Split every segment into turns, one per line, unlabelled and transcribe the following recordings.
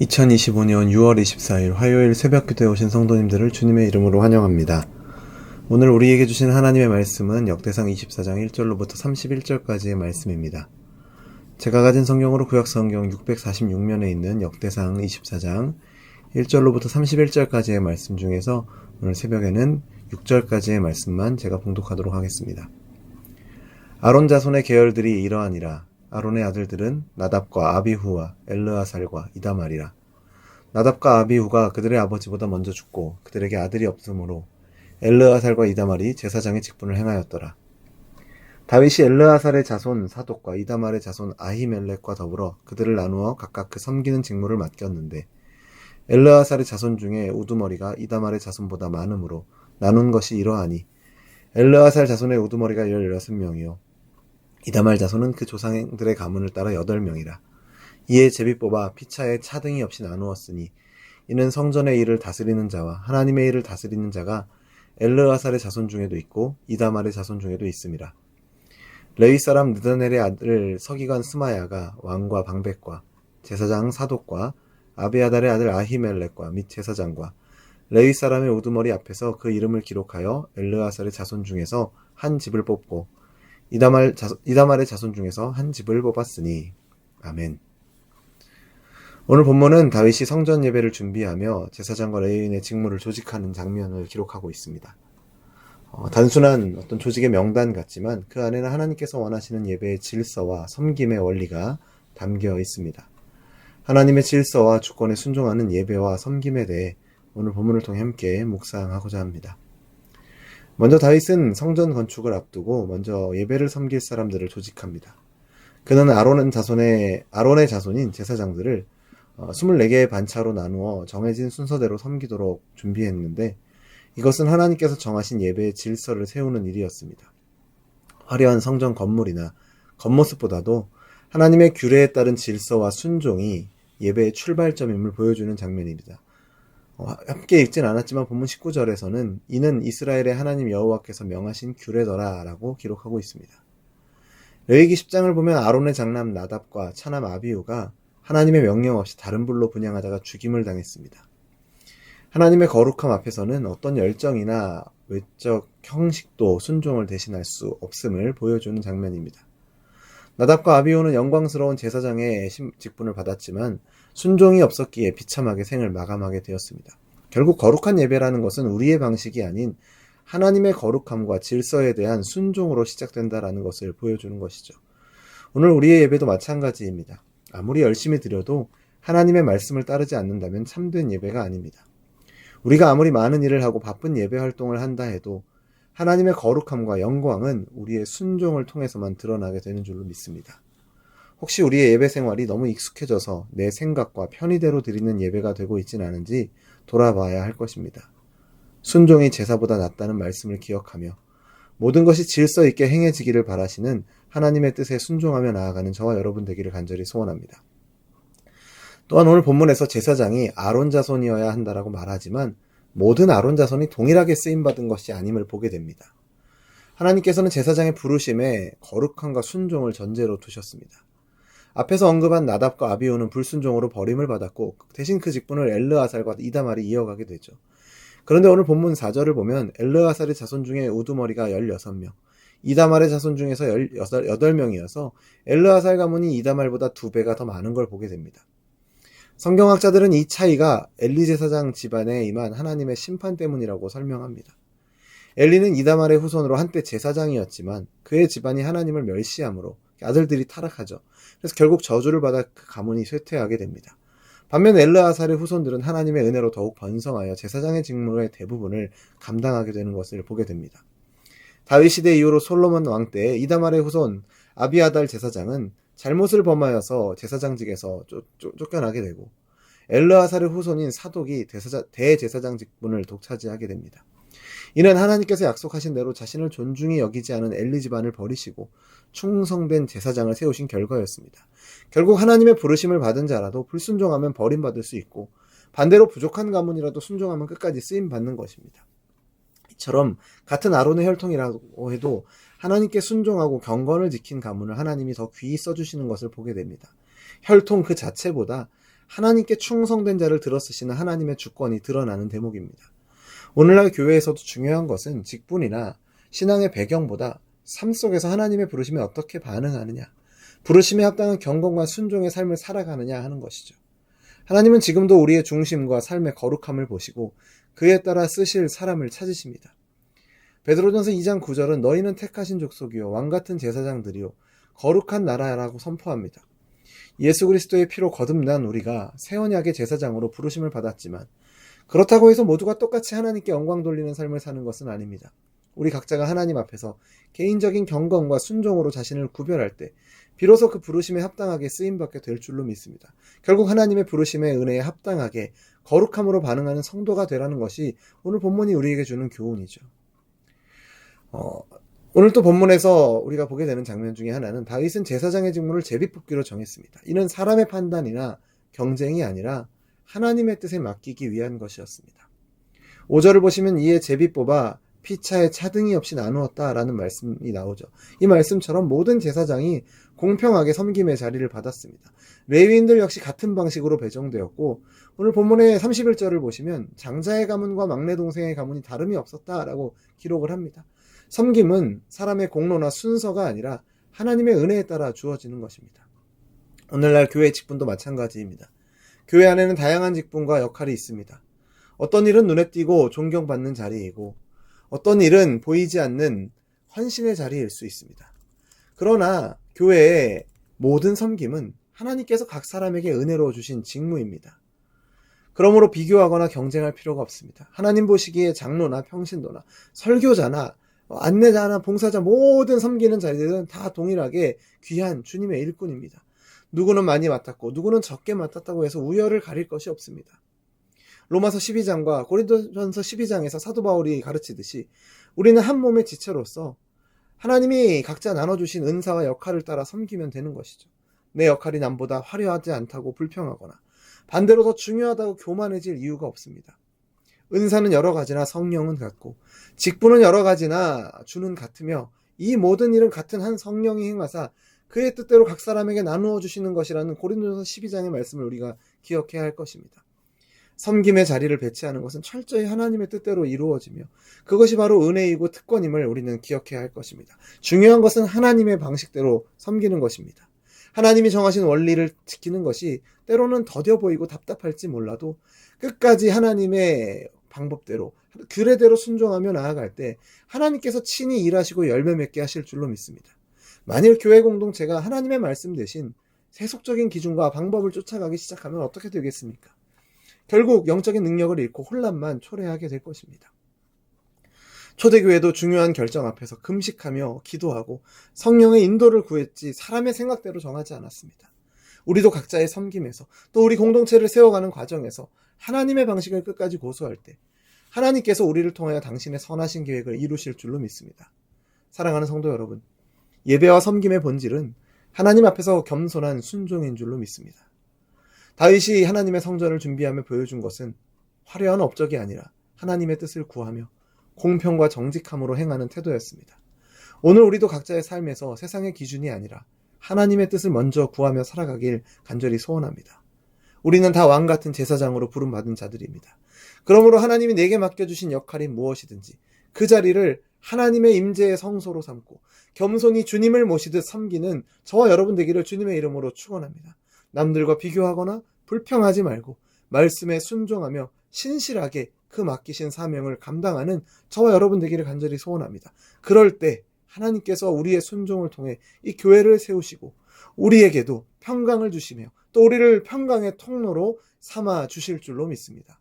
2025년 6월 24일 화요일 새벽 기도에 오신 성도님들을 주님의 이름으로 환영합니다. 오늘 우리에게 주신 하나님의 말씀은 역대상 24장 1절로부터 31절까지의 말씀입니다. 제가 가진 성경으로 구약 성경 646면에 있는 역대상 24장 1절로부터 31절까지의 말씀 중에서 오늘 새벽에는 6절까지의 말씀만 제가 봉독하도록 하겠습니다. 아론 자손의 계열들이 이러하니라. 아론의 아들들은 나답과 아비후와 엘르아살과 이다말이라. 나답과 아비후가 그들의 아버지보다 먼저 죽고 그들에게 아들이 없으므로 엘르아살과 이다말이 제사장의 직분을 행하였더라. 다윗이 엘르아살의 자손 사독과 이다말의 자손 아히멜렉과 더불어 그들을 나누어 각각 그 섬기는 직무를 맡겼는데 엘르아살의 자손 중에 우두머리가 이다말의 자손보다 많으므로 나눈 것이 이러하니 엘르아살 자손의 우두머리가 16명이요 이다말 자손은 그 조상들의 가문을 따라 여덟 명이라. 이에 제비 뽑아 피차에 차등이 없이 나누었으니 이는 성전의 일을 다스리는 자와 하나님의 일을 다스리는 자가 엘르아살의 자손 중에도 있고 이다말의 자손 중에도 있음이라. 레위 사람 느다넬의 아들 서기관 스마야가 왕과 방백과 제사장 사독과 아비아달의 아들 아히멜렉과 및 제사장과 레위 사람의 우두머리 앞에서 그 이름을 기록하여 엘르아살의 자손 중에서 한 집을 뽑고 이다말 이다말의 자손 중에서 한 집을 뽑았으니 아멘. 오늘 본문은 다윗이 성전 예배를 준비하며 제사장과 레위인의 직무를 조직하는 장면을 기록하고 있습니다. 어, 단순한 어떤 조직의 명단 같지만 그 안에는 하나님께서 원하시는 예배의 질서와 섬김의 원리가 담겨 있습니다. 하나님의 질서와 주권에 순종하는 예배와 섬김에 대해 오늘 본문을 통해 함께 묵상하고자 합니다. 먼저 다윗은 성전 건축을 앞두고 먼저 예배를 섬길 사람들을 조직합니다. 그는 아론은 자손의 아론의 자손인 제사장들을 24개의 반차로 나누어 정해진 순서대로 섬기도록 준비했는데 이것은 하나님께서 정하신 예배의 질서를 세우는 일이었습니다. 화려한 성전 건물이나 겉모습보다도 하나님의 규례에 따른 질서와 순종이 예배의 출발점임을 보여주는 장면입니다. 어, 함께 읽진 않았지만 본문 19절에서는 이는 이스라엘의 하나님 여호와께서 명하신 규례더라라고 기록하고 있습니다. 레위기 10장을 보면 아론의 장남 나답과 차남 아비우가 하나님의 명령 없이 다른 불로 분양하다가 죽임을 당했습니다. 하나님의 거룩함 앞에서는 어떤 열정이나 외적 형식도 순종을 대신할 수 없음을 보여주는 장면입니다. 나답과 아비오는 영광스러운 제사장의 직분을 받았지만 순종이 없었기에 비참하게 생을 마감하게 되었습니다. 결국 거룩한 예배라는 것은 우리의 방식이 아닌 하나님의 거룩함과 질서에 대한 순종으로 시작된다라는 것을 보여주는 것이죠. 오늘 우리의 예배도 마찬가지입니다. 아무리 열심히 드려도 하나님의 말씀을 따르지 않는다면 참된 예배가 아닙니다. 우리가 아무리 많은 일을 하고 바쁜 예배 활동을 한다 해도 하나님의 거룩함과 영광은 우리의 순종을 통해서만 드러나게 되는 줄로 믿습니다. 혹시 우리의 예배 생활이 너무 익숙해져서 내 생각과 편의대로 드리는 예배가 되고 있진 않은지 돌아봐야 할 것입니다. 순종이 제사보다 낫다는 말씀을 기억하며 모든 것이 질서 있게 행해지기를 바라시는 하나님의 뜻에 순종하며 나아가는 저와 여러분 되기를 간절히 소원합니다. 또한 오늘 본문에서 제사장이 아론 자손이어야 한다라고 말하지만 모든 아론 자손이 동일하게 쓰임 받은 것이 아님을 보게 됩니다. 하나님께서는 제사장의 부르심에 거룩함과 순종을 전제로 두셨습니다. 앞에서 언급한 나답과 아비오는 불순종으로 버림을 받았고 대신 그 직분을 엘르아살과 이다말이 이어가게 되죠. 그런데 오늘 본문 4절을 보면 엘르아살의 자손 중에 우두머리가 16명, 이다말의 자손 중에서 18명이어서 엘르아살 가문이 이다말보다 두 배가 더 많은 걸 보게 됩니다. 성경학자들은 이 차이가 엘리 제사장 집안에 임한 하나님의 심판 때문이라고 설명합니다. 엘리는 이다말의 후손으로 한때 제사장이었지만 그의 집안이 하나님을 멸시함으로 아들들이 타락하죠. 그래서 결국 저주를 받아 그 가문이 쇠퇴하게 됩니다. 반면 엘르아살의 후손들은 하나님의 은혜로 더욱 번성하여 제사장의 직무의 대부분을 감당하게 되는 것을 보게 됩니다. 다윗 시대 이후로 솔로몬 왕때 이다말의 후손 아비아달 제사장은 잘못을 범하여서 제사장직에서 쫓, 쫓, 쫓겨나게 되고 엘르아살의 후손인 사독이 대사자, 대제사장 직분을 독차지하게 됩니다. 이는 하나님께서 약속하신 대로 자신을 존중히 여기지 않은 엘리 집안을 버리시고 충성된 제사장을 세우신 결과였습니다. 결국 하나님의 부르심을 받은 자라도 불순종하면 버림받을 수 있고 반대로 부족한 가문이라도 순종하면 끝까지 쓰임 받는 것입니다. 이처럼 같은 아론의 혈통이라고 해도 하나님께 순종하고 경건을 지킨 가문을 하나님이 더 귀히 써주시는 것을 보게 됩니다. 혈통 그 자체보다 하나님께 충성된 자를 들어쓰시는 하나님의 주권이 드러나는 대목입니다. 오늘날 교회에서도 중요한 것은 직분이나 신앙의 배경보다 삶 속에서 하나님의 부르심에 어떻게 반응하느냐, 부르심에 합당한 경건과 순종의 삶을 살아가느냐 하는 것이죠. 하나님은 지금도 우리의 중심과 삶의 거룩함을 보시고 그에 따라 쓰실 사람을 찾으십니다. 베드로전서 2장 9절은 너희는 택하신 족속이요 왕 같은 제사장들이요 거룩한 나라라고 선포합니다. 예수 그리스도의 피로 거듭난 우리가 새 언약의 제사장으로 부르심을 받았지만 그렇다고 해서 모두가 똑같이 하나님께 영광 돌리는 삶을 사는 것은 아닙니다. 우리 각자가 하나님 앞에서 개인적인 경건과 순종으로 자신을 구별할 때 비로소 그 부르심에 합당하게 쓰임받게 될 줄로 믿습니다. 결국 하나님의 부르심의 은혜에 합당하게 거룩함으로 반응하는 성도가 되라는 것이 오늘 본문이 우리에게 주는 교훈이죠. 어, 오늘 또 본문에서 우리가 보게 되는 장면 중에 하나는 다윗은 제사장의 직무를 제비뽑기로 정했습니다. 이는 사람의 판단이나 경쟁이 아니라 하나님의 뜻에 맡기기 위한 것이었습니다. 5절을 보시면 이에 제비 뽑아 피차에 차등이 없이 나누었다라는 말씀이 나오죠. 이 말씀처럼 모든 제사장이 공평하게 섬김의 자리를 받았습니다. 레위인들 역시 같은 방식으로 배정되었고 오늘 본문의 31절을 보시면 장자의 가문과 막내 동생의 가문이 다름이 없었다라고 기록을 합니다. 섬김은 사람의 공로나 순서가 아니라 하나님의 은혜에 따라 주어지는 것입니다. 오늘날 교회 직분도 마찬가지입니다. 교회 안에는 다양한 직분과 역할이 있습니다. 어떤 일은 눈에 띄고 존경받는 자리이고 어떤 일은 보이지 않는 헌신의 자리일 수 있습니다. 그러나 교회의 모든 섬김은 하나님께서 각 사람에게 은혜로 주신 직무입니다. 그러므로 비교하거나 경쟁할 필요가 없습니다. 하나님 보시기에 장로나 평신도나 설교자나 안내자나 봉사자 모든 섬기는 자리들은 다 동일하게 귀한 주님의 일꾼입니다. 누구는 많이 맡았고 누구는 적게 맡았다고 해서 우열을 가릴 것이 없습니다. 로마서 12장과 고린도전서 12장에서 사도 바울이 가르치듯이 우리는 한 몸의 지체로서 하나님이 각자 나눠주신 은사와 역할을 따라 섬기면 되는 것이죠. 내 역할이 남보다 화려하지 않다고 불평하거나 반대로 더 중요하다고 교만해질 이유가 없습니다. 은사는 여러 가지나 성령은 같고 직분은 여러 가지나 주는 같으며 이 모든 일은 같은 한 성령이 행하사 그의 뜻대로 각 사람에게 나누어 주시는 것이라는 고린도전서 12장의 말씀을 우리가 기억해야 할 것입니다. 섬김의 자리를 배치하는 것은 철저히 하나님의 뜻대로 이루어지며 그것이 바로 은혜이고 특권임을 우리는 기억해야 할 것입니다. 중요한 것은 하나님의 방식대로 섬기는 것입니다. 하나님이 정하신 원리를 지키는 것이 때로는 더뎌 보이고 답답할지 몰라도 끝까지 하나님의 방법대로 규례대로 순종하며 나아갈 때 하나님께서 친히 일하시고 열매 맺게 하실 줄로 믿습니다. 만일 교회 공동체가 하나님의 말씀 대신 세속적인 기준과 방법을 쫓아가기 시작하면 어떻게 되겠습니까? 결국 영적인 능력을 잃고 혼란만 초래하게 될 것입니다. 초대교회도 중요한 결정 앞에서 금식하며 기도하고 성령의 인도를 구했지 사람의 생각대로 정하지 않았습니다. 우리도 각자의 섬김에서 또 우리 공동체를 세워가는 과정에서 하나님의 방식을 끝까지 고수할 때 하나님께서 우리를 통하여 당신의 선하신 계획을 이루실 줄로 믿습니다. 사랑하는 성도 여러분, 예배와 섬김의 본질은 하나님 앞에서 겸손한 순종인 줄로 믿습니다. 다윗이 하나님의 성전을 준비하며 보여준 것은 화려한 업적이 아니라 하나님의 뜻을 구하며 공평과 정직함으로 행하는 태도였습니다. 오늘 우리도 각자의 삶에서 세상의 기준이 아니라 하나님의 뜻을 먼저 구하며 살아가길 간절히 소원합니다. 우리는 다 왕 같은 제사장으로 부름받은 자들입니다. 그러므로 하나님이 내게 맡겨주신 역할이 무엇이든지 그 자리를 하나님의 임재의 성소로 삼고 겸손히 주님을 모시듯 섬기는 저와 여러분 되기를 주님의 이름으로 축원합니다. 남들과 비교하거나 불평하지 말고 말씀에 순종하며 신실하게 그 맡기신 사명을 감당하는 저와 여러분 되기를 간절히 소원합니다. 그럴 때 하나님께서 우리의 순종을 통해 이 교회를 세우시고 우리에게도 평강을 주시며 또 우리를 평강의 통로로 삼아 주실 줄로 믿습니다.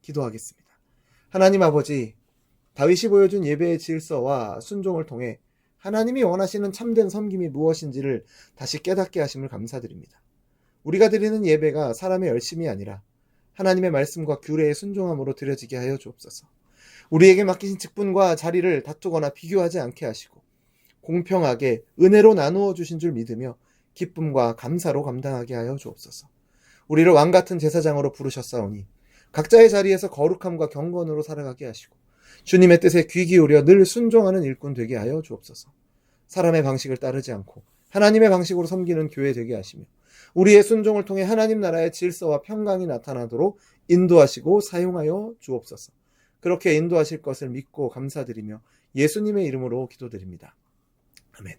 기도하겠습니다. 하나님 아버지, 다윗이 보여준 예배의 질서와 순종을 통해 하나님이 원하시는 참된 섬김이 무엇인지를 다시 깨닫게 하심을 감사드립니다. 우리가 드리는 예배가 사람의 열심이 아니라 하나님의 말씀과 규례에 순종함으로 드려지게 하여 주옵소서. 우리에게 맡기신 직분과 자리를 다투거나 비교하지 않게 하시고 공평하게 은혜로 나누어 주신 줄 믿으며 기쁨과 감사로 감당하게 하여 주옵소서. 우리를 왕 같은 제사장으로 부르셨사오니 각자의 자리에서 거룩함과 경건으로 살아가게 하시고 주님의 뜻에 귀 기울여 늘 순종하는 일꾼 되게 하여 주옵소서. 사람의 방식을 따르지 않고 하나님의 방식으로 섬기는 교회 되게 하시며 우리의 순종을 통해 하나님 나라의 질서와 평강이 나타나도록 인도하시고 사용하여 주옵소서. 그렇게 인도하실 것을 믿고 감사드리며 예수님의 이름으로 기도드립니다. 아멘.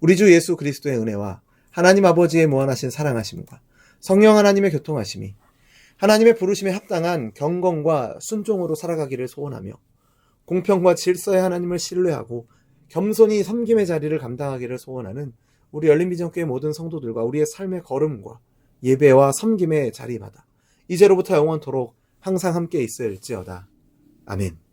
우리 주 예수 그리스도의 은혜와 하나님 아버지의 무한하신 사랑하심과 성령 하나님의 교통하심이 하나님의 부르심에 합당한 경건과 순종으로 살아가기를 소원하며 공평과 질서의 하나님을 신뢰하고 겸손히 섬김의 자리를 감당하기를 소원하는 우리 열린비전교회 모든 성도들과 우리의 삶의 걸음과 예배와 섬김의 자리마다 이제로부터 영원토록 항상 함께 있을지어다. 아멘.